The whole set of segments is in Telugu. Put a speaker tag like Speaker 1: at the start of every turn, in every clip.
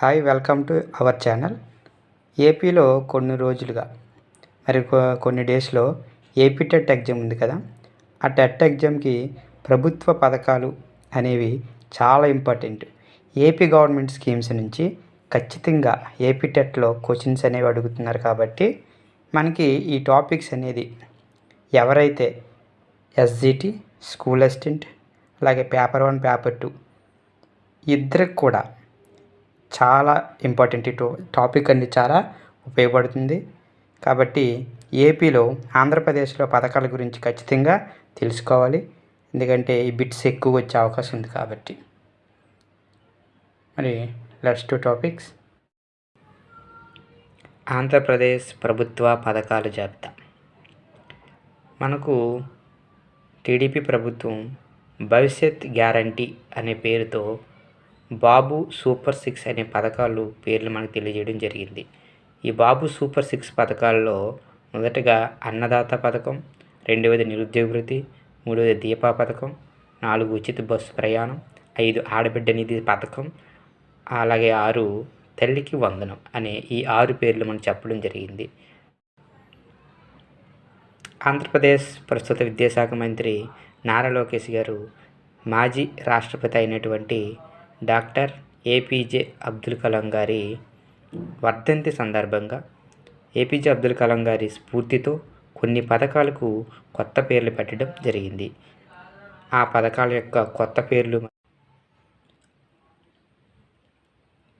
Speaker 1: Hi welcome to our channel. ఏపీలో కొన్ని రోజులుగా మరి కొన్ని డేస్లో ఏపీ టెట్ ఎగ్జామ్ ఉంది కదా. ఆ టెట్ ఎగ్జామ్కి ప్రభుత్వ పథకాలు అనేవి చాలా ఇంపార్టెంట్. ఏపీ గవర్నమెంట్ స్కీమ్స్ నుంచి ఖచ్చితంగా ఏపీ టెట్లో క్వశ్చన్స్ అనేవి అడుగుతున్నారు కాబట్టి మనకి ఈ టాపిక్స్ అనేది ఎవరైతే ఎస్జిటి స్కూల్ అసిస్టెంట్ అలాగే పేపర్ వన్ పేపర్ టూ ఇద్దరికి కూడా చాలా ఇంపార్టెంట్ ఇటు టో- టాపిక్ అనేది చాలా ఉపయోగపడుతుంది. కాబట్టి ఏపీలో ఆంధ్రప్రదేశ్లో పథకాల గురించి ఖచ్చితంగా తెలుసుకోవాలి. ఎందుకంటే ఈ బిట్స్ ఎక్కువ వచ్చే అవకాశం ఉంది కాబట్టి. మరి లెట్స్ టు టాపిక్స్ ఆంధ్రప్రదేశ్ ప్రభుత్వ పథకాల జాబితా. మనకు టీడీపీ ప్రభుత్వం భవిష్యత్ గ్యారంటీ అనే పేరుతో బాబు సూపర్ సిక్స్ అనే పథకాలు పేర్లు మనకు తెలియజేయడం జరిగింది. ఈ బాబు సూపర్ సిక్స్ పథకాల్లో మొదటగా అన్నదాత పథకం రెండవది నిరుద్యోగ వృత్తి మూడవది దీపా పథకం నాలుగు ఉచిత బస్సు ప్రయాణం ఐదు ఆడబిడ్డ నిధి పథకం అలాగే ఆరు తల్లికి వందనం అనే ఈ ఆరు పేర్లు మనం చెప్పడం జరిగింది. ఆంధ్రప్రదేశ్ ప్రస్తుత విద్యాశాఖ మంత్రి నారా లోకేష్ గారు మాజీ రాష్ట్రపతి అయినటువంటి డాక్టర్ ఏపీజే అబ్దుల్ కలాం గారి వర్ధంతి సందర్భంగా ఏపీజే అబ్దుల్ కలాం గారి స్ఫూర్తితో కొన్ని పథకాలకు కొత్త పేర్లు పెట్టడం జరిగింది. ఆ పథకాల యొక్క కొత్త పేర్లు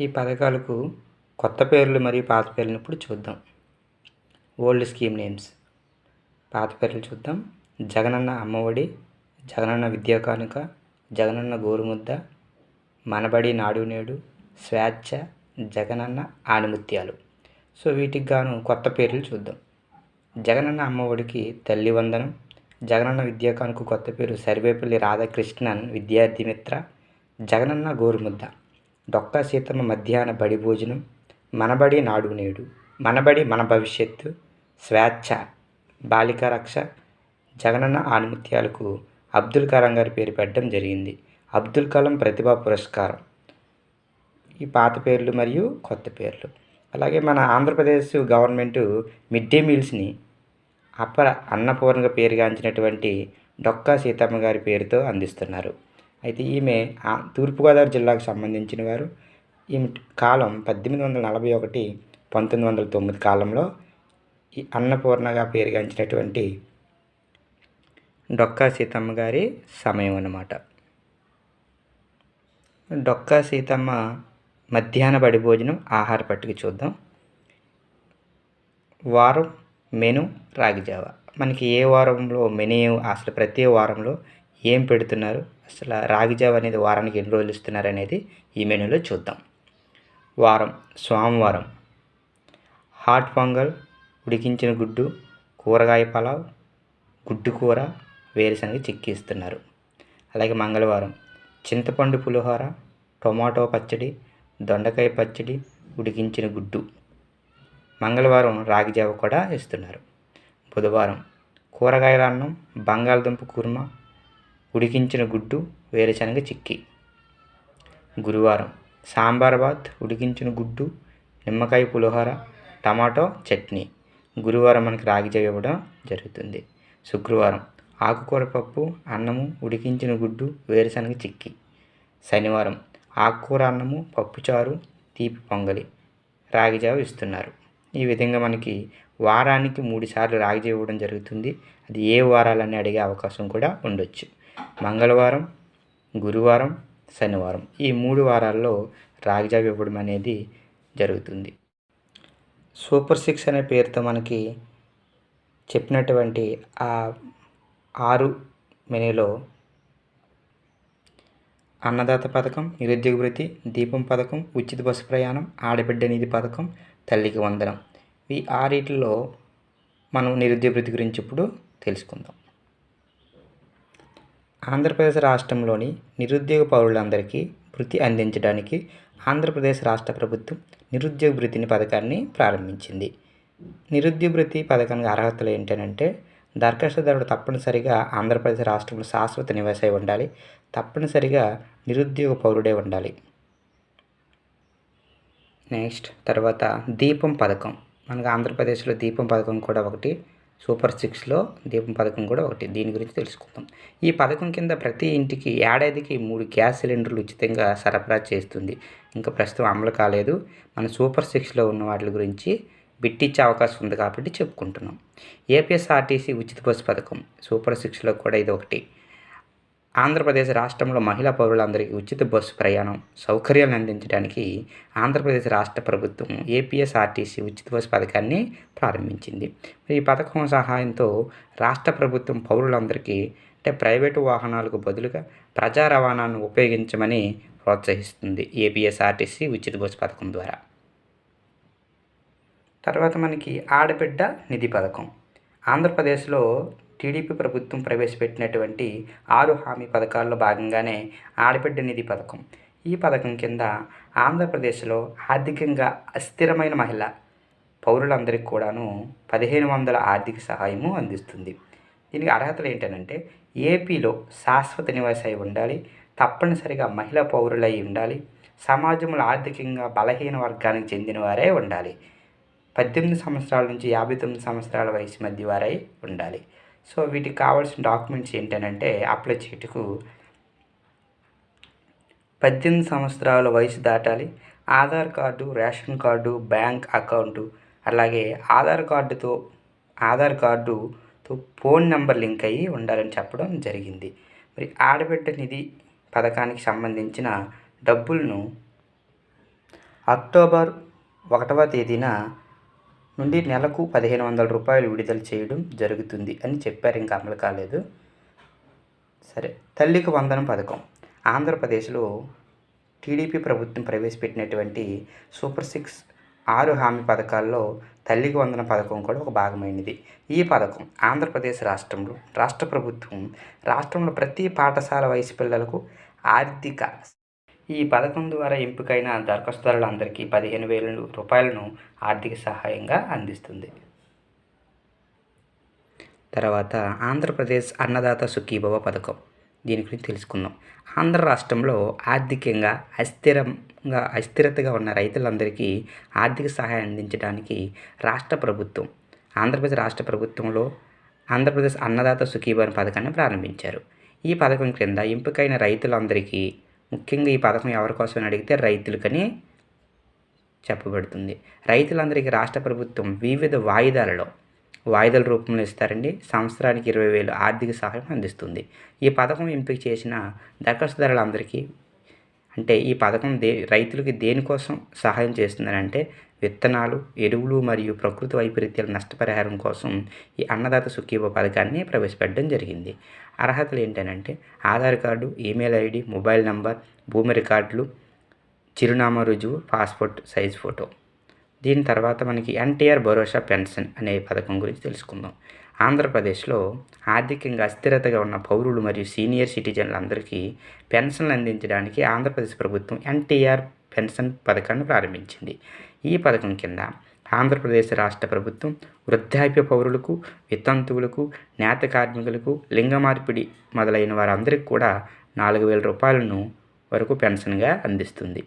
Speaker 1: ఈ పథకాలకు కొత్త పేర్లు మరియు పాత పేర్లను ఇప్పుడు చూద్దాం. Old scheme names. పాత పేర్లు చూద్దాం. జగనన్న అమ్మఒడి జగనన్న విద్యా కానుక జగనన్న గోరుముద్ద మనబడి నాడు నేడు స్వేచ్ఛ జగనన్న ఆణిముత్యాలు సో వీటికి గాను కొత్త పేర్లు చూద్దాం. జగనన్న అమ్మఒడికి తల్లి వందనం జగనన్న విద్యాకానుకు కొత్త పేరు సర్వేపల్లి రాధాకృష్ణన్ విద్యార్థి మిత్ర జగనన్న గోరుముద్ద. డొక్కా సీతమ్మ మధ్యాహ్న బడి భోజనం మనబడి నాడు నేడు మనబడి మన భవిష్యత్తు స్వేచ్ఛ బాలికా రక్ష జగనన్న ఆణిముత్యాలకు అబ్దుల్ కలాం గారి పేరు పెట్టడం జరిగింది. అబ్దుల్ కలాం ప్రతిభా పురస్కారం. ఈ పాత పేర్లు మరియు కొత్త పేర్లు. అలాగే మన ఆంధ్రప్రదేశ్ గవర్నమెంట్ మిడ్ డే మీల్స్ని అప్పర అన్నపూర్ణగా పేరుగాంచినటువంటి డొక్కా సీతమ్మ గారి పేరుతో అందిస్తున్నారు. అయితే ఈమె ఆ తూర్పుగోదావరి జిల్లాకు సంబంధించిన వారు. ఈమె కాలం పద్దెనిమిది వందల నలభై ఒకటి పంతొమ్మిది వందల తొమ్మిది కాలంలో ఈ అన్నపూర్ణగా పేరుగాంచినటువంటి డొక్కా సీతమ్మ గారి సమయం అన్నమాట. డొక్కా సీతమ్మ మధ్యాహ్న బడి భోజనం ఆహార పట్టిక చూద్దాం. వారం మెను రాగిజావ మనకి ఏ వారంలో మెను అసలు ప్రతి వారంలో ఏం పెడుతున్నారు? అసలు రాగిజావ అనేది వారానికి ఎన్ని రోజులు ఇస్తున్నారు అనేది ఈ మెనూలో చూద్దాం. వారం సోమవారం. హాట్ పొంగల్ ఉడికించిన గుడ్డు కూరగాయ పలావ్ గుడ్డు కూర వేరుశనగ చిక్కి ఇస్తున్నారు. అలాగే మంగళవారం చింతపండు పులిహోర టొమాటో పచ్చడి దొండకాయ పచ్చడి ఉడికించిన గుడ్డు. మంగళవారం రాగిజావ కూడా ఇస్తున్నారు బుధవారం కూరగాయల అన్నం బంగాళదుంప కుర్మ ఉడికించిన గుడ్డు వేరుశనగ చిక్కి. గురువారం సాంబార్ బాత్ ఉడికించిన గుడ్డు నిమ్మకాయ పులిహోర టమాటో చట్నీ. గురువారం మనకి రాగిజావ ఇవ్వడం జరుగుతుంది. శుక్రవారం ఆకుకూర పప్పు అన్నము ఉడికించిన గుడ్డు వేరుశనగ చిక్కి. శనివారం ఆకుకూర అన్నము పప్పుచారు తీపి పొంగలి రాగిజావ ఇస్తున్నారు. ఈ విధంగా మనకి వారానికి మూడుసార్లు రాగిజావ ఇవ్వడం జరుగుతుంది. అది ఏ వారాలని అడిగే అవకాశం కూడా ఉండొచ్చు. మంగళవారం గురువారం శనివారం ఈ మూడు వారాల్లో రాగిజావ ఇవ్వడం అనేది జరుగుతుంది. సూపర్ సిక్స్ అనే పేరుతో మనకి చెప్పినటువంటి ఆ ఆరు మెనూలో అన్నదాత పథకం నిరుద్యోగ వృత్తి దీపం పథకం ఉచిత బస్సు ప్రయాణం ఆడబిడ్డ నిధి పథకం తల్లికి వందనం. ఈ ఆరిటిలో మనం నిరుద్యోగ వృత్తి గురించి ఇప్పుడు తెలుసుకుందాం. ఆంధ్రప్రదేశ్ రాష్ట్రంలోని నిరుద్యోగ పౌరులందరికీ వృత్తి అందించడానికి ఆంధ్రప్రదేశ్ రాష్ట్ర ప్రభుత్వం నిరుద్యోగ వృత్తిని పథకాన్ని ప్రారంభించింది. నిరుద్యోగ వృత్తి పథకానికి అర్హతలు ఏంటంటే దరఖాస్తుదారుడు తప్పనిసరిగా ఆంధ్రప్రదేశ్ రాష్ట్రంలో శాశ్వత నివాసై ఉండాలి. తప్పనిసరిగా నిరుద్యోగ పౌరుడే ఉండాలి. నెక్స్ట్ తర్వాత దీపం పథకం. మనకు ఆంధ్రప్రదేశ్లో దీపం పథకం కూడా ఒకటి సూపర్ సిక్స్లో దీపం పథకం కూడా ఒకటి. దీని గురించి తెలుసుకుందాం. ఈ పథకం కింద ప్రతి ఇంటికి ఏడాదికి మూడు గ్యాస్ సిలిండర్లు ఉచితంగా సరఫరా చేస్తుంది. ఇంకా ప్రస్తుతం అమలు కాలేదు. మన సూపర్ సిక్స్లో ఉన్న వాటి గురించి బిట్టిచ్చే అవకాశం ఉంది కాబట్టి చెప్పుకుంటున్నాం. ఏపీఎస్ఆర్టీసీ ఉచిత బస్సు పథకం సూపర్ సిక్స్లో కూడా ఇది ఒకటి. ఆంధ్రప్రదేశ్ రాష్ట్రంలో మహిళా పౌరులందరికీ ఉచిత బస్సు ప్రయాణం సౌకర్యాలను అందించడానికి ఆంధ్రప్రదేశ్ రాష్ట్ర ప్రభుత్వం ఏపీఎస్ఆర్టీసీ ఉచిత బస్సు పథకాన్ని ప్రారంభించింది. ఈ పథకం సహాయంతో రాష్ట్ర ప్రభుత్వం పౌరులందరికీ అంటే ప్రైవేటు వాహనాలకు బదులుగా ప్రజా రవాణాను ఉపయోగించమని ప్రోత్సహిస్తుంది ఏపీఎస్ఆర్టీసీ ఉచిత బస్సు పథకం ద్వారా. తర్వాత మనకి ఆడబిడ్డ నిధి పథకం. ఆంధ్రప్రదేశ్లో టీడీపీ ప్రభుత్వం ప్రవేశపెట్టినటువంటి ఆరు హామీ పథకాల్లో భాగంగానే ఆడబిడ్డ నిధి పథకం. ఈ పథకం కింద ఆంధ్రప్రదేశ్లో ఆర్థికంగా అస్థిరమైన మహిళ పౌరులందరికీ కూడాను పదిహేను వందల ఆర్థిక సహాయము అందిస్తుంది. దీనికి అర్హతలు ఏంటంటే ఏపీలో శాశ్వత నివాసి అయి ఉండాలి తప్పనిసరిగా మహిళా పౌరులై ఉండాలి సమాజంలో ఆర్థికంగా బలహీన వర్గానికి చెందిన వారే ఉండాలి. పద్దెనిమిది సంవత్సరాల నుంచి యాభై తొమ్మిది సంవత్సరాల వయసు మధ్య వారై ఉండాలి. సో వీటికి కావాల్సిన డాక్యుమెంట్స్ ఏంటంటే అప్లై చేయటకు పద్దెనిమిది సంవత్సరాల వయసు దాటాలి. Aadhaar card ration card bank account అలాగే ఆధార్ కార్డుతో ఆధార్ కార్డుతో ఫోన్ నెంబర్ లింక్ అయ్యి ఉండాలని చెప్పడం జరిగింది. మరి ఆడబిడ్డ నిధి పథకానికి సంబంధించిన డబ్బులను అక్టోబర్ ఒకటవ తేదీన నుండి నెలకు పదిహేను వందల రూపాయలు విడుదల చేయడం జరుగుతుంది అని చెప్పారు. ఇంకా అమలు కాలేదు. సరే తల్లికి వందనం పథకం. ఆంధ్రప్రదేశ్లో టీడీపీ ప్రభుత్వం ప్రవేశపెట్టినటువంటి సూపర్ సిక్స్ ఆరు హామీ పథకాల్లో తల్లికి వందన పథకం కూడా ఒక భాగమైనది. ఈ పథకం ఆంధ్రప్రదేశ్ రాష్ట్రంలో రాష్ట్ర ప్రభుత్వం రాష్ట్రంలో ప్రతి పాఠశాల వయసు పిల్లలకు ఆర్థిక ఈ పథకం ద్వారా ఎంపికైన దరఖాస్తుదారులందరికీ పదిహేను వేల రూపాయలను ఆర్థిక సహాయంగా అందిస్తుంది. తర్వాత ఆంధ్రప్రదేశ్ అన్నదాత సుఖీభవ పథకం. దీని గురించి తెలుసుకుందాం. ఆంధ్ర రాష్ట్రంలో ఆర్థికంగా అస్థిరంగా అస్థిరతగా ఉన్న రైతులందరికీ ఆర్థిక సహాయం అందించడానికి రాష్ట్ర ప్రభుత్వం ఆంధ్రప్రదేశ్ రాష్ట్ర ప్రభుత్వంలో ఆంధ్రప్రదేశ్ అన్నదాత సుఖీభవన్ పథకాన్ని ప్రారంభించారు. ఈ పథకం క్రింద ఎంపికైన రైతులందరికీ ముఖ్యంగా ఈ పథకం ఎవరి కోసం అడిగితే రైతులకని చెప్పబడుతుంది. రైతులందరికీ రాష్ట్ర ప్రభుత్వం వివిధ వాయిదాలలో వాయిదాల రూపంలో ఇస్తారండి. సంవత్సరానికి ఇరవై వేలు ఆర్థిక సహాయం అందిస్తుంది. ఈ పథకం ఎంపిక చేసిన దరఖాస్తుదారులందరికీ అంటే ఈ పథకం దే రైతులకి దేనికోసం సహాయం చేస్తుందని అంటే విత్తనాలు ఎరువులు మరియు ప్రకృతి వైపరీత్యాల నష్టపరిహారం కోసం ఈ అన్నదాత సుఖీభ పథకాన్ని ప్రవేశపెట్టడం జరిగింది. అర్హతలు ఏంటంటే Aadhaar card email ID mobile number భూమి రికార్డులు చిరునామా రుజువు పాస్పోర్ట్ సైజ్ ఫోటో. దీని తర్వాత మనకి ఎన్టీఆర్ భరోసా పెన్షన్ అనే పథకం గురించి తెలుసుకుందాం. ఆంధ్రప్రదేశ్లో ఆర్థికంగా అస్థిరతగా ఉన్న పౌరులు మరియు సీనియర్ సిటిజన్లందరికీ పెన్షన్లు అందించడానికి ఆంధ్రప్రదేశ్ ప్రభుత్వం ఎన్టీఆర్ పెన్షన్ పథకాన్ని ప్రారంభించింది. ఈ పథకం కింద ఆంధ్రప్రదేశ్ రాష్ట్ర ప్రభుత్వం వృద్ధాప్య పౌరులకు వితంతువులకు నేత కార్మికులకు లింగ మార్పిడి మొదలైన వారందరికీ కూడా నాలుగు వేల రూపాయలను వరకు పెన్షన్గా అందిస్తుంది.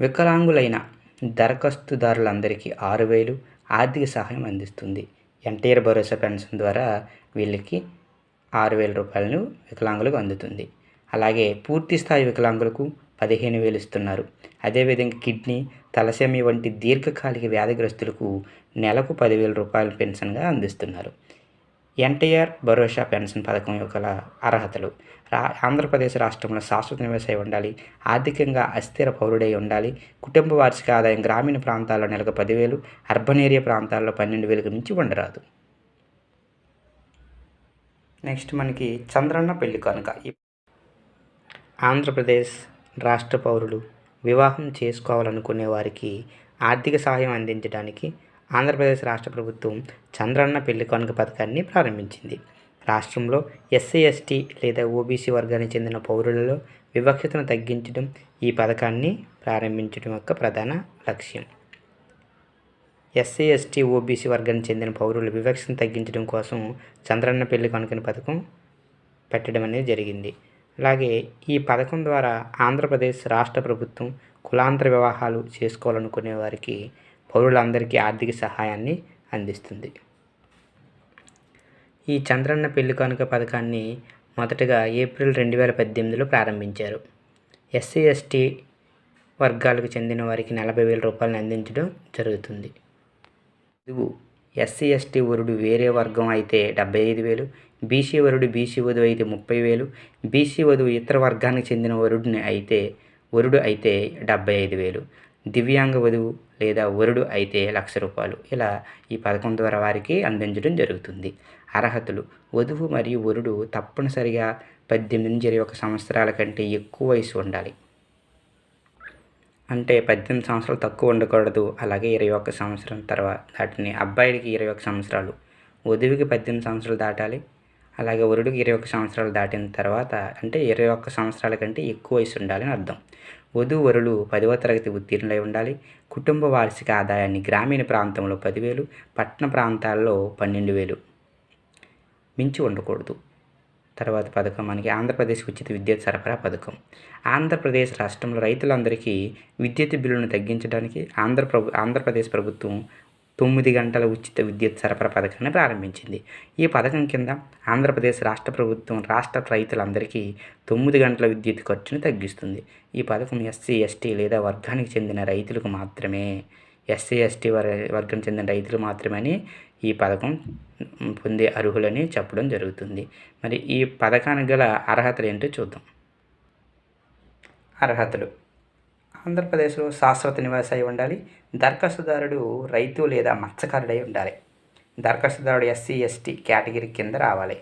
Speaker 1: వికలాంగులైన దరఖాస్తుదారులందరికీ ఆరు వేలు ఆర్థిక సహాయం అందిస్తుంది. ఎన్టీఆర్ భరోసా పెన్షన్ ద్వారా వీళ్ళకి ఆరు వేల రూపాయలను వికలాంగులకు అందుతుంది. అలాగే పూర్తి స్థాయి వికలాంగులకు పదిహేను వేలు ఇస్తున్నారు. అదేవిధంగా కిడ్నీ తలసేమి వంటి దీర్ఘకాలిక వ్యాధిగ్రస్తులకు నెలకు పదివేల రూపాయల పెన్షన్గా అందిస్తున్నారు. ఎన్టీఆర్ భరోసా పెన్షన్ పథకం యొక్క అర్హతలు. రా ఆంధ్రప్రదేశ్ రాష్ట్రంలో శాశ్వత నివాసై ఉండాలి ఆర్థికంగా అస్థిర పౌరుడై ఉండాలి కుటుంబ వార్షిక ఆదాయం గ్రామీణ ప్రాంతాల్లో నెలకు పదివేలు అర్బన్ ఏరియా ప్రాంతాల్లో పన్నెండు వేలకు మించి ఉండరాదు. నెక్స్ట్ మనకి చంద్రన్న పెళ్ళి కనుక. ఆంధ్రప్రదేశ్ రాష్ట్ర పౌరులు వివాహం చేసుకోవాలనుకునే వారికి ఆర్థిక సహాయం అందించడానికి ఆంధ్రప్రదేశ్ రాష్ట్ర ప్రభుత్వం చంద్రన్న పెళ్ళి కానుక పథకాన్ని ప్రారంభించింది. రాష్ట్రంలో ఎస్సీ ఎస్టీ లేదా ఓబీసీ వర్గానికి చెందిన పౌరులలో వివక్షతను తగ్గించడం ఈ పథకాన్ని ప్రారంభించడం యొక్క ప్రధాన లక్ష్యం. ఎస్సీ ఎస్టీ ఓబీసీ వర్గానికి చెందిన పౌరుల వివక్షను తగ్గించడం కోసం చంద్రన్న పెళ్ళి కానుకని పథకం పెట్టడం అనేది జరిగింది. అలాగే ఈ పథకం ద్వారా ఆంధ్రప్రదేశ్ రాష్ట్ర ప్రభుత్వం కులాంతర వివాహాలు చేసుకోవాలనుకునే వారికి పౌరులందరికీ ఆర్థిక సహాయాన్ని అందిస్తుంది. ఈ చంద్రన్న పెళ్ళి కానుక పథకాన్ని మొదటగా ఏప్రిల్ రెండు వేల పద్దెనిమిదిలో ప్రారంభించారు. ఎస్సీ ఎస్టీ వర్గాలకు చెందిన వారికి నలభై వేల రూపాయలను అందించడం జరుగుతుంది. ఎస్సీ ఎస్టీ వరుడు వేరే వర్గం అయితే డెబ్బై ఐదు వేలు బీసీ వరుడు బీసీ వధువు అయితే ముప్పై వేలు బీసీ వధువు ఇతర వర్గానికి చెందిన వరుడిని అయితే వరుడు అయితే డెబ్బై ఐదు వేలు దివ్యాంగ వధువు లేదా వరుడు అయితే లక్ష రూపాయలు. ఇలా ఈ పథకం ద్వారా వారికి అందించడం జరుగుతుంది. అర్హతలు వధువు మరియు వరుడు తప్పనిసరిగా పద్దెనిమిది నుంచి ఇరవై ఒక సంవత్సరాల కంటే ఎక్కువ వయసు ఉండాలి. అంటే పద్దెనిమిది సంవత్సరాలు తక్కువ ఉండకూడదు. అలాగే ఇరవై ఒక్క సంవత్సరం తర్వాత దాటిని అబ్బాయిలకి ఇరవై ఒక్క సంవత్సరాలు వధువుకి పద్దెనిమిది సంవత్సరాలు దాటాలి. అలాగే వరుడికి ఇరవై ఒక్క సంవత్సరాలు దాటిన తర్వాత అంటే ఇరవై ఒక్క సంవత్సరాల కంటే ఎక్కువ వయసు ఉండాలని అర్థం. వధువు వరులు పదవ తరగతి ఉత్తీర్ణులై ఉండాలి. కుటుంబ వార్షిక ఆదాయాన్ని గ్రామీణ ప్రాంతంలో పదివేలు పట్టణ ప్రాంతాల్లో పన్నెండు వేలు మించి ఉండకూడదు. తర్వాత పథకం. మనకి ఆంధ్రప్రదేశ్ ఉచిత విద్యుత్ సరఫరా పథకం. ఆంధ్రప్రదేశ్ రాష్ట్రంలో రైతులందరికీ విద్యుత్ బిల్లును తగ్గించడానికి ఆంధ్ర ప్రభు ఆంధ్రప్రదేశ్ ప్రభుత్వం తొమ్మిది గంటల ఉచిత విద్యుత్ సరఫరా పథకాన్ని ప్రారంభించింది. ఈ పథకం కింద ఆంధ్రప్రదేశ్ రాష్ట్ర ప్రభుత్వం రాష్ట్ర రైతులందరికీ తొమ్మిది గంటల విద్యుత్ ఖర్చును తగ్గిస్తుంది. ఈ పథకం ఎస్సీ ఎస్టీ లేదా వర్గానికి చెందిన రైతులకు మాత్రమే ఎస్సీ ఎస్టీ వర్గం చెందిన రైతులు మాత్రమే ఈ పథకం పొందే అర్హులని చెప్పడం జరుగుతుంది. మరి ఈ పథకానికి గల అర్హతలు ఏంటో చూద్దాం. అర్హతలు. ఆంధ్రప్రదేశ్లో శాశ్వత నివాస అయి ఉండాలి. దరఖాస్తుదారుడు రైతు లేదా మత్స్యకారుడై ఉండాలి. దరఖాస్తుదారుడు ఎస్సీ ఎస్టీ కేటగిరీ కింద రావాలి.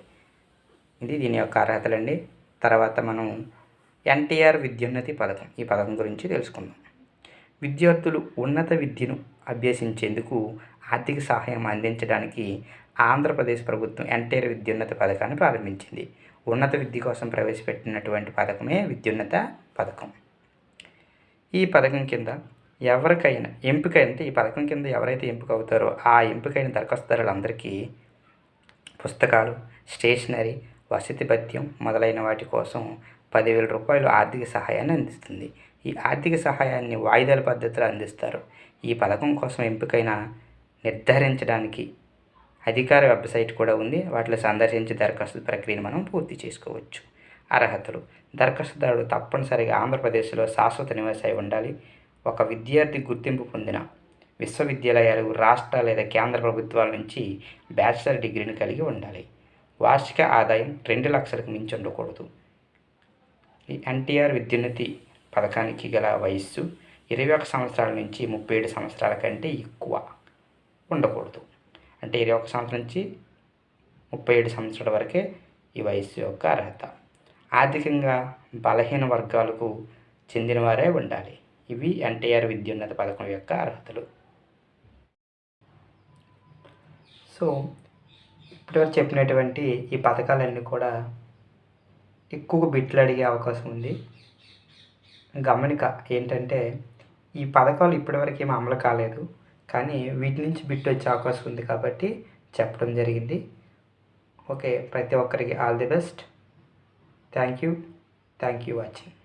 Speaker 1: ఇది దీని యొక్క అర్హతలండి. తర్వాత మనం ఎన్టీఆర్ విద్యున్నతి పథకం. ఈ పథకం గురించి తెలుసుకుందాం. విద్యార్థులు ఉన్నత విద్యను అభ్యసించేందుకు ఆర్థిక సహాయం అందించడానికి ఆంధ్రప్రదేశ్ ప్రభుత్వం ఎన్టీఆర్ విద్యున్నత పథకాన్ని ప్రారంభించింది. ఉన్నత విద్య కోసం ప్రవేశపెట్టినటువంటి పథకమే విద్యున్నత పథకం. ఈ పథకం కింద ఎవరికైనా ఎంపిక అంటే ఈ పథకం కింద ఎవరైతే ఎంపిక అవుతారో ఆ ఎంపికైన దరఖాస్తుదారులందరికీ పుస్తకాలు స్టేషనరీ వసతి భత్యం మొదలైన వాటి కోసం పదివేల రూపాయలు ఆర్థిక సహాయాన్ని అందిస్తుంది. ఈ ఆర్థిక సహాయాన్ని వాయిదాల పద్ధతిలో అందిస్తారు. ఈ పథకం కోసం ఎంపికైన నిర్ధారించడానికి అధికార వెబ్సైట్ కూడా ఉంది. వాటిలో సందర్శించి దరఖాస్తు ప్రక్రియను మనం పూర్తి చేసుకోవచ్చు. అర్హతలు. దరఖాస్తుదారుడు తప్పనిసరిగా ఆంధ్రప్రదేశ్లో శాశ్వత నివాస అయి ఉండాలి. ఒక విద్యార్థి గుర్తింపు పొందిన విశ్వవిద్యాలయాలు రాష్ట్ర లేదా కేంద్ర ప్రభుత్వాల నుంచి బ్యాచిలర్ డిగ్రీని కలిగి ఉండాలి. వార్షిక ఆదాయం రెండు లక్షలకు మించి ఉండకూడదు. ఈ ఎన్టీఆర్ విద్యున్నతి పథకానికి గల వయస్సు ఇరవై ఒక సంవత్సరాల నుంచి ముప్పై ఏడు సంవత్సరాల కంటే ఎక్కువ ఉండకూడదు. అంటే ఇరవై ఒక సంవత్సరం నుంచి ముప్పై ఏడు సంవత్సరాల వరకే ఈ వయస్సు యొక్క అర్హత. ఆర్థికంగా బలహీన వర్గాలకు చెందినవారే ఉండాలి. ఇవి ఎన్టీఆర్ విద్యున్నత పథకం యొక్క అర్హతలు. సో ఇప్పటివరకు చెప్పినటువంటి ఈ పథకాలన్నీ కూడా ఎక్కువ బిట్లు అడిగే అవకాశం ఉంది. గమనిక ఏంటంటే ఈ పథకాలు ఇప్పటివరకు ఏమి అమలు కాలేదు. కానీ వీటి నుంచి బిట్ వచ్చే అవకాశం ఉంది కాబట్టి చెప్పడం జరిగింది. ఓకే ప్రతి ఒక్కరికి all the best. Thank you. Thank you watching.